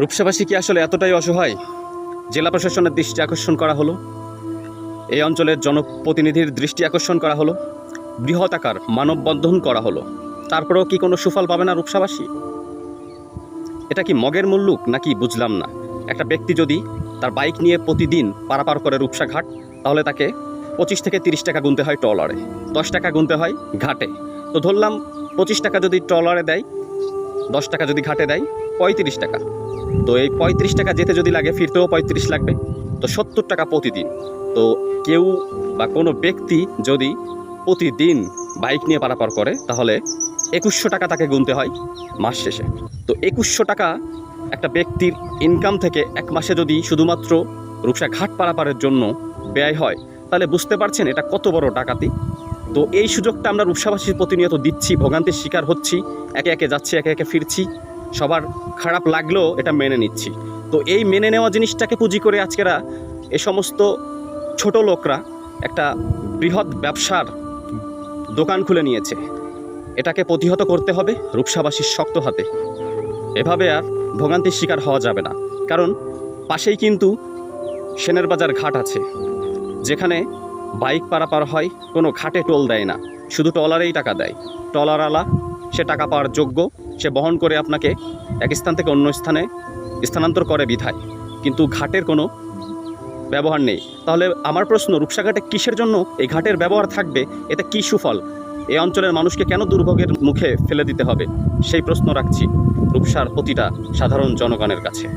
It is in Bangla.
রূপসাবাসী কি আসলে এতটাই অসহায়? জেলা প্রশাসনের দৃষ্টি আকর্ষণ করা হলো? এই অঞ্চলের জনপ্রতিনিধির দৃষ্টি আকর্ষণ করা হলো? বৃহৎ আকার মানববন্ধন করা হলো? তারপরেও কি কোনো সুফল পাবে না রূপসাবাসী এটা কি মগের মুল্লুক নাকি বুঝলাম না। একটা ব্যক্তি যদি তার বাইক নিয়ে প্রতিদিন পারাপার করে রূপসা ঘাট, তাহলে তাকে পঁচিশ থেকে তিরিশ টাকা গুনতে হয় ট্রলারে। দশ টাকা গুনতে হয় ঘাটে। তো ধরলাম পঁচিশ টাকা যদি ট্রলারে দেয় দশ টাকা যদি ঘাটে দেয়, পঁয়ত্রিশ টাকা। তো এই পঁয়ত্রিশ টাকা যেতে যদি লাগে, ফিরতেও পঁয়ত্রিশ লাগবে। তো সত্তর টাকা প্রতিদিন। তো কেউ বা কোনো ব্যক্তি যদি প্রতিদিন বাইক নিয়ে পারাপার করে, তাহলে একুশশো টাকা তাকে গুনতে হয় মাস শেষে। তো একুশশো টাকা একটা ব্যক্তির ইনকাম থেকে এক মাসে যদি শুধুমাত্র রূপসা ঘাট পারাপারের জন্য ব্যয় হয়, তাহলে বুঝতে পারছেন এটা কত বড় ডাকাতি? তো এই সুযোগটা আমরা রূপসাবাসীর প্রতিনিয়ত দিচ্ছি, ভোগান্তির শিকার হচ্ছি, একে একে যাচ্ছি, একে একে ফিরছি, সবার খারাপ লাগলেও এটা মেনে নিচ্ছি। তো এই মেনে নেওয়া জিনিসটাকে পুঁজি করে আজকেরা এ সমস্ত ছোট লোকরা একটা বৃহৎ ব্যবসার দোকান খুলে নিয়েছে। এটাকে প্রতিহত করতে হবে রূপসাবাসীর শক্ত হাতে। এভাবে আর ভোগান্তির শিকার হওয়া যাবে না। কারণ পাশেই কিন্তু সেনের বাজার ঘাট আছে, যেখানে বাইক পারাপার হয়, কোনো ঘাটে টোল দেয় না। শুধু টলারেই টাকা দেয়। টলারওয়ালা সে টাকা পাওয়ার যোগ্য, সে বহন করে আপনাকে এক স্থান থেকে অন্য স্থানে স্থানান্তর করে বিধায়। কিন্তু ঘাটের কোনো ব্যবহার নেই। তাহলে আমার প্রশ্ন, রূপসাঘাটে কিসের জন্য এই ঘাটের ব্যবহার থাকবে? এতে কী সুফল? এই অঞ্চলের মানুষকে কেন দুর্ভোগের মুখে ফেলে দিতে হবে? সেই প্রশ্ন রাখছি রূপসার প্রতিটা সাধারণ জনগণের কাছে।